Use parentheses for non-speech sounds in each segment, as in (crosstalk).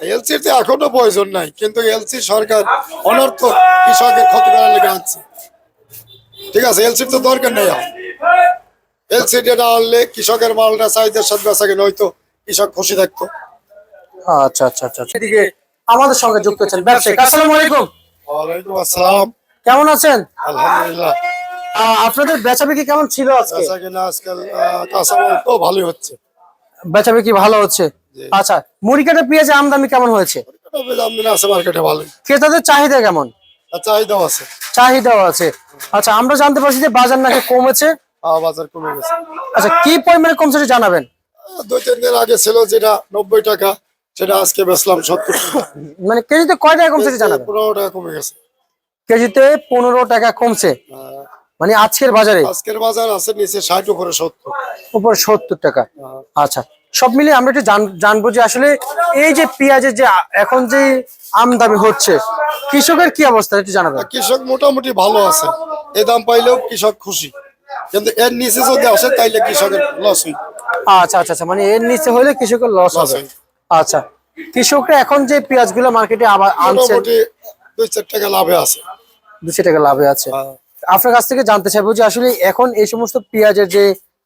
এলসির তো এখনও প্রয়োজন নাই কিন্তু এলসি সরকার অনর্থ কৃষকের ক্ষতি করার লেগে আনছে। ঠিক আছে এলসির তো দরকার নেই এলসি যেটা আনলে কৃষকের মালটা চাহিদার সাথে বেচা কিনা হয়তো কৃষক খুশি থাকতো। আচ্ছা আচ্ছা আচ্ছা আচ্ছা। এদিকে আমাদের সঙ্গে যুক্ত আছেন ব্যবসায়ী। আসসালামু আলাইকুম। ওয়ালাইকুম আসসালাম। কেমন আছেন? আলহামদুলিল্লাহ। আপনাদের বেচা বিক্রি কেমন ছিল আজকে? বেচা কিনা আজকাল আহ, কাঁচামাল তো ভালোই হচ্ছে। বেচা বিক্রি ভালো হচ্ছে। আচ্ছা মুড়ি কাটা পেঁয়াজের আমদানি কেমন হয়েছে? ক্রেতাদের চাহিদা কেমন? চাহিদাও আছে। চাহিদাও আছে। আচ্ছা আমরা জানতে পারছি যে বাজার নাকি কমেছে। বাজার কমে গেছে আচ্ছা কি পরিমাণে কমছে জানাবেন? দুই তিন দিন আগে ছিল যেটা নব্বই টাকা সেটা আজকে বেচলাম সত্তর মানে কেজিতে কয় টাকা কমছে জানাবেন? পনেরো টাকা কমে গেছে। কেজিতে পনেরো টাকা কমছে। আহ, মানে আজকের বাজারে? আজকের বাজার আছে নিচে ষাট উপরে সত্তর। উপর সত্তর টাকা। আচ্ছা সব মিলিয়ে আমরা একটু জান- জানব যে আসলে এই যে পেঁয়াজের যে এখন যে আমদানি হচ্ছে কৃষকের কি অবস্থা? একটু জানাবেন। কৃষক মোটামুটি ভালো আছে। এ দাম পাইলেও কৃষক খুশি। কিন্তু এর নিচে যদি আসে তাইলে কৃষকের লস হই আচ্ছা আচ্ছা আচ্ছা মানে এর নিচে হলে কৃষকের লস হবে। আচ্ছা কৃষকরা এখন যে পেঁয়াজগুলো মার্কেটে আবার আনছে মোটামুটি দুই চার টাকা লাভে আছে। দুশো টাকা লাভে আছে। আপনার কাছ থেকে জানতে চাইব যে আসলে এখন এই সমস্ত পেঁয়াজের যে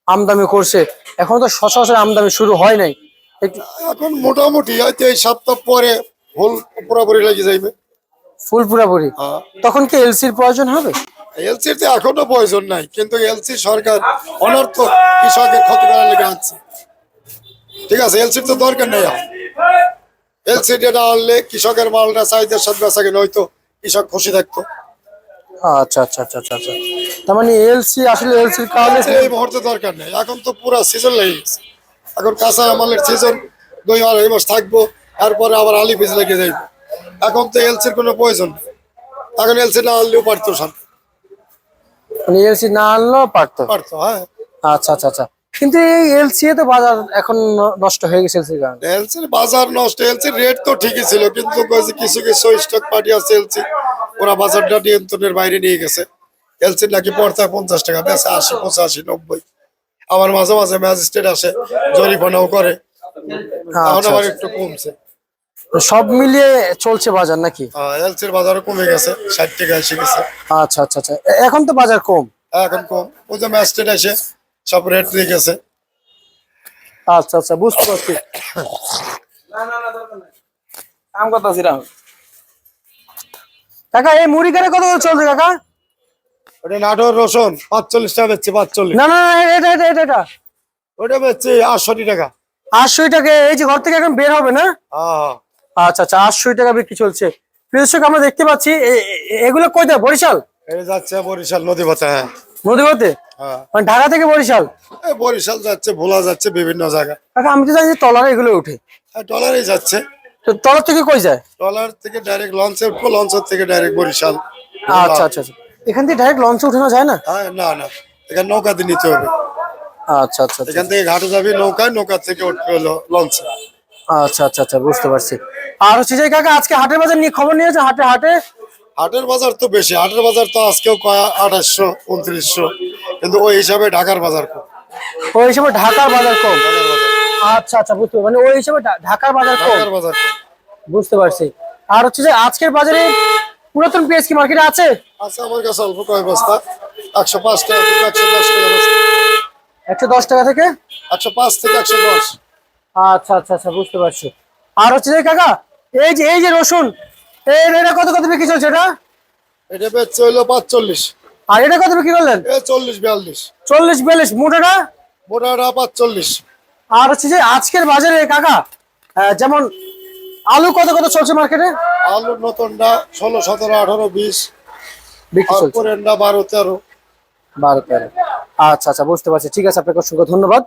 আমদানি করছে। এখন তো সচরাচর আমদানি শুরু হয় নাই। এখন মোটামুটি হয়তো এই সপ্তাহ পরে ফুল পুরোপুরি লেগে যাইবে। ফুল পুরাপুরি। তখন কি এলসির প্রয়োজন হবে? এলসির তো এখনও প্রয়োজন নাই কিন্তু এলসি সরকার অনর্থ কৃষকের ক্ষতি করার লেগে আনছে। ঠিক আছে এলসির তো দরকার নেই এলসি যেটা আনলে কৃষকের মালটা চাহিদার সাথে বেচা কিনা হয়তো কৃষক খুশি থাকতো। আচ্ছা আচ্ছা আচ্ছা আচ্ছা আচ্ছা। তার মানে এলসি আসলে এলসির কারণে এই মুহূর্তে দরকার নেই। এখন তো পুরো সিজন লেগে গেছে। এখন কাঁচা আমলের সিজন দুই এই মাস থাকব তারপরে আবার আলি বীজ লেগে যাইবে। এখন তো এলসির কোনো প্রয়োজন নেই। এখন এলসি না আনলেও পারতো মানে এলসি না আনলেও পারতো। পারতো হ্যাঁ। আচ্ছা আচ্ছা আচ্ছা। কিন্তু এই এলসি তো বাজার এখন নষ্ট হয়ে গেছে এলসির কারণে। এলসির বাজার নষ্ট এলসির রেট তো ঠিকই ছিল কিন্তু কিছু কিছু স্টক পার্টি আছে এলসি ওরা বাজারটা নিয়ন্ত্রণের বাইরে নিয়ে গেছে। এলসির নাকি পড়তায় পঞ্চাশ টাকা বেচে আশি পঁচাশি নব্বই। আবার মাঝে মাঝে ম্যাজিস্ট্রেট আসে জরিমানাও করে। এখন আচ্ছা, আবার আচ্ছা। একটু কমছে। সব মিলিয়ে চলছে বাজার নাকি? এলসির বাজারও কমে গেছে ষাট টাকা এসে গেছে। আচ্ছা আচ্ছা আচ্ছা। এখন তো বাজার কম? এখন কম। ওই যে ম্যাজিস্ট্রেট এসে সব রেট দিয়ে গেছে। আচ্ছা আচ্ছা বুঝতে পারছি। (coughs) আম কথা ছিলাম কাকা এই মুড়ি কাটা কত করে চলছে কাকা? ওটা নাটোর রসুন পাঁচচল্লিশ টাকা বেচছে পাঁচচল্লিশ। না না এটা এটা এটা এটা। ওটা বেচছে আটষট্টি টাকা। আটশো টাকা এই যে ঘর থেকে এখন বের হবে না? হ্যাঁ আচ্ছা আচ্ছা আটশো টাকা বিক্রি চলছে। কৃষক আমরা দেখতে পাচ্ছি এগুলো কই দেয় বরিশাল? যাচ্ছে বরিশাল নদী পথে হ্যাঁ। নদীপথে? হ্যাঁ। মানে ঢাকা থেকে বরিশাল? বরিশাল যাচ্ছে ভোলা যাচ্ছে বিভিন্ন জায়গায়। কাকা আমি তো জানি যে টলারে এগুলো উঠে হ্যাঁ ডলারই যাচ্ছে। তো তলার থেকে কই যায়? ডলার থেকে ডাইরেক্ট লঞ্চে উঠবো লঞ্চের থেকে ডাইরেক্ট বরিশাল। আচ্ছা আচ্ছা আচ্ছা। এখান থেকে ডাইরেক্ট লঞ্চে উঠানো যায় না? হ্যাঁ না না। এখানে নৌকা দিয়ে নিতে হবে। আচ্ছা আচ্ছা আচ্ছা। এখান থেকে ঘাটে যাবি নৌকায় নৌকা থেকে হলো লঞ্চে আচ্ছা আচ্ছা আচ্ছা বুঝতে পারছি। আর হচ্ছে যে কাকা আজকে হাটের বাজার নিয়ে খবর নিয়েছে হাটে হাটে? হাটের বাজার তো বেশি। হাটের বাজার তো আজকেও আঠাশশো উনত্রিশশো। কিন্তু ওই হিসাবে ঢাকার বাজার কম। ওই হিসেবে ঢাকার বাজার কম। আচ্ছা আচ্ছা বুঝতে। মানে ওই হিসেবে ঢাকার বাজার ঢাকার বাজার বুঝতে পারছি। আর হচ্ছে যে আজকের বাজারে পুরাতন পেঁয়াজ কি মার্কেটে আছে? আচ্ছা আমার কাছে অল্প কয় বস্তা। একশো পাঁচ টাকা থেকে একশো দশ টাকা বস্তা। একশো দশ টাকা থেকে? একশো পাঁচ থেকে একশো দশ। আচ্ছা আচ্ছা আচ্ছা বুঝতে পারছি। আর হচ্ছে যে কাকা এই যে এই যে রসুন এই এটা কত কত বিক্রি চলছে এটা? এটা বেচছে হইল পাঁচচল্লিশ। আর এটা কত বিক্রি করলেন? এ চল্লিশ বিয়াল্লিশ। চল্লিশ বিয়াল্লিশ মোটাটা? মোটাটা পাঁচচল্লিশ। আর হচ্ছে যে আজকের বাজারে কাকা যেমন আলু কত কত চলছে মার্কেটে? আলুর নতুনটা ষোলো সতেরো আঠারো বিশ। বারো তেরো। বারো তেরো। আচ্ছা আচ্ছা বুঝতে পারছি। ঠিক আছে আপনাকে অসংখ্য ধন্যবাদ।